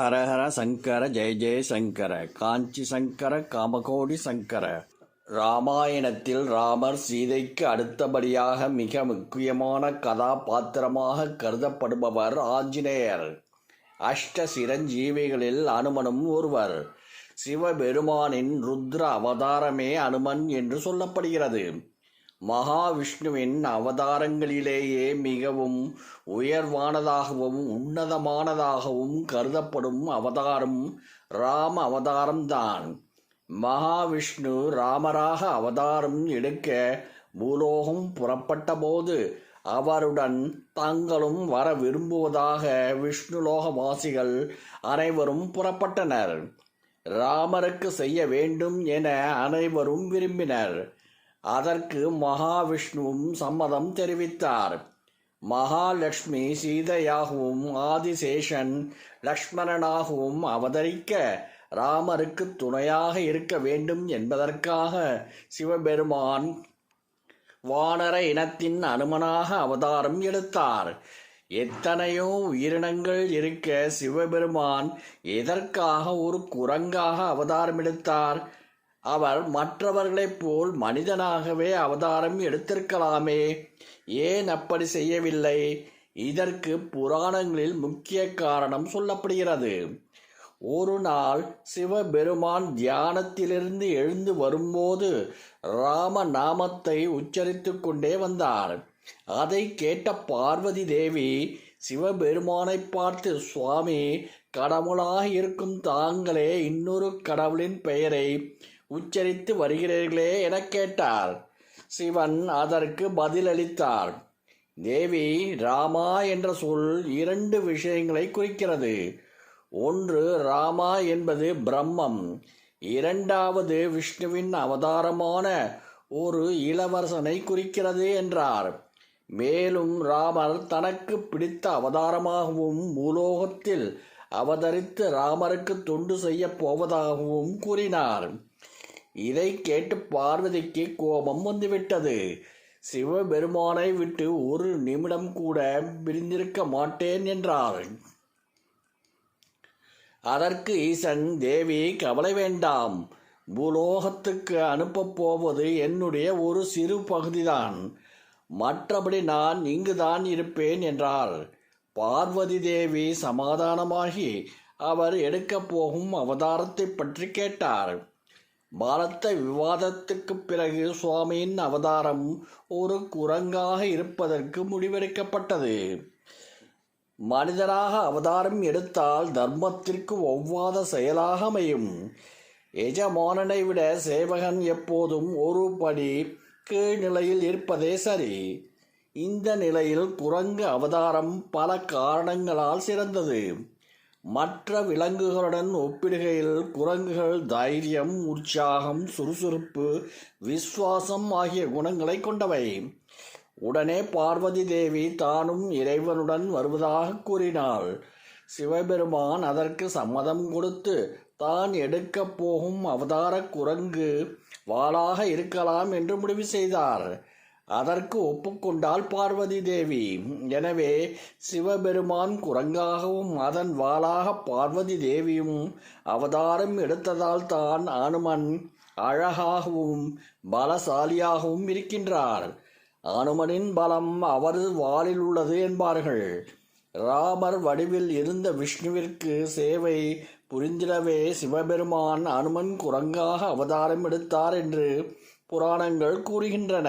ஹரஹர சங்கர ஜெய ஜெய சங்கர காஞ்சி சங்கர காமகோடி சங்கர. ராமாயணத்தில் ராமர் சீதைக்கு அடுத்தபடியாக மிக முக்கியமான கதாபாத்திரமாக கருதப்படுபவர் ஆஞ்சநேயர். அஷ்ட சிரஞ்சீவிகளில் அனுமனும் ஒருவர். சிவபெருமானின் ருத்ர அவதாரமே அனுமன் என்று சொல்லப்படுகிறது. மகாவிஷ்ணுவின் அவதாரங்களிலேயே மிகவும் உயர்வானதாகவும் உன்னதமானதாகவும் கருதப்படும் அவதாரம் ராம அவதாரம்தான். மகாவிஷ்ணு ராமராக அவதாரம் எடுக்க பூலோகம் புறப்பட்டபோது அவருடன் தாங்களும் வர விரும்புவதாக விஷ்ணுலோகவாசிகள் அனைவரும் புறப்பட்டனர். ராமருக்கு செய்ய வேண்டும் என அனைவரும் விரும்பினர். அதற்கு மகாவிஷ்ணுவும் சம்மதம் தெரிவித்தார். மகாலட்சுமி சீதையாகவும் ஆதிசேஷன் லக்ஷ்மணனாகவும் அவதரிக்க ராமருக்கு துணையாக இருக்க வேண்டும் என்பதற்காக சிவபெருமான் வானர இனத்தின் அனுமனாக அவதாரம் எடுத்தார். எத்தனையோ உயிரினங்கள் இருக்க சிவபெருமான் எதற்காக ஒரு குரங்காக அவதாரம் எடுத்தார்? அவர் மற்றவர்களைப் போல் மனிதனாகவே அவதாரம் எடுத்திருக்கலாமே. ஏன் அப்படி செய்யவில்லை? இதற்கு புராணங்களில் முக்கிய காரணம் சொல்லப்படுகிறது. ஒரு நாள் சிவபெருமான் தியானத்திலிருந்து எழுந்து வரும்போது ராம நாமத்தை உச்சரித்து கொண்டே வந்தார். அதை கேட்ட பார்வதி தேவி சிவபெருமானை பார்த்து சுவாமி கடவுளாக இருக்கும் தாங்களே இன்னொரு கடவுளின் பெயரை உச்சரித்து வருகிறீர்களே எனக் கேட்டார் சிவன் அதற்கு பதிலளித்தார் தேவி ராமா என்ற சொல் இரண்டு விஷயங்களை குறிக்கிறது. ஒன்று ராமா என்பது பிரம்மம். இரண்டாவது விஷ்ணுவின் அவதாரமான ஒரு இளவரசனை குறிக்கிறது என்றார். மேலும் ராமர் தனக்கு பிடித்த அவதாரமாகவும் பூலோகத்தில் அவதரித்து ராமருக்கு தொண்டு செய்யப் போவதாகவும் கூறினார். இதை கேட்டு பார்வதிக்கு கோபம் வந்துவிட்டது. சிவபெருமானை விட்டு ஒரு நிமிடம் கூட பிரிந்திருக்க மாட்டேன் என்றார் அதற்கு ஈசன் தேவி கவலை வேண்டாம். பூலோகத்துக்கு அனுப்பப் போவது என்னுடைய ஒரு சிறு பகுதிதான். மற்றபடி நான் இங்குதான் இருப்பேன் என்றார் பார்வதி தேவி சமாதானமாகி அவர் எடுக்கப் போகும் அவதாரத்தை பற்றி கேட்டார். பலத்த விவாதத்துக்கு பிறகு சுவாமியின் அவதாரம் ஒரு குரங்காக இருப்பதற்கு முடிவெடுக்கப்பட்டது. மனிதராக அவதாரம் எடுத்தால் தர்மத்திற்கு ஒவ்வாத செயலாக அமையும். எஜமானனை விட சேவகன் எப்போதும் ஒரு படி கீழ்நிலையில் இருப்பதே சரி. இந்த நிலையில் குரங்கு அவதாரம் பல காரணங்களால் சிறந்தது. மற்ற விலங்குகளுடன் ஒப்பிடுகையில் குரங்குகள் தைரியம் உற்சாகம் சுறுசுறுப்பு விசுவாசம் ஆகிய குணங்களை கொண்டவை. உடனே பார்வதி தேவி தானும் இறைவனுடன் வருவதாக கூறினாள். சிவபெருமான் அதற்கு சம்மதம் கொடுத்து தான் எடுக்கப் போகும் அவதார குரங்கு வாளாக இருக்கலாம் என்று முடிவு செய்தார். அதற்கு ஒப்புக்கொண்டாள் பார்வதி தேவி எனவே சிவபெருமான் குரங்காகவும் அதன் வாளாக பார்வதி தேவியும் அவதாரம் எடுத்ததால் தான் அனுமன் அழகாகவும் பலசாலியாகவும் இருக்கின்றார். அனுமனின் பலம் அவரது வாளில் உள்ளது என்பார்கள். ராமர் வடிவில் இருந்த விஷ்ணுவிற்கு சேவை புரிந்திடவே சிவபெருமான் அனுமன் குரங்காக அவதாரம் எடுத்தார் என்று புராணங்கள் கூறுகின்றன.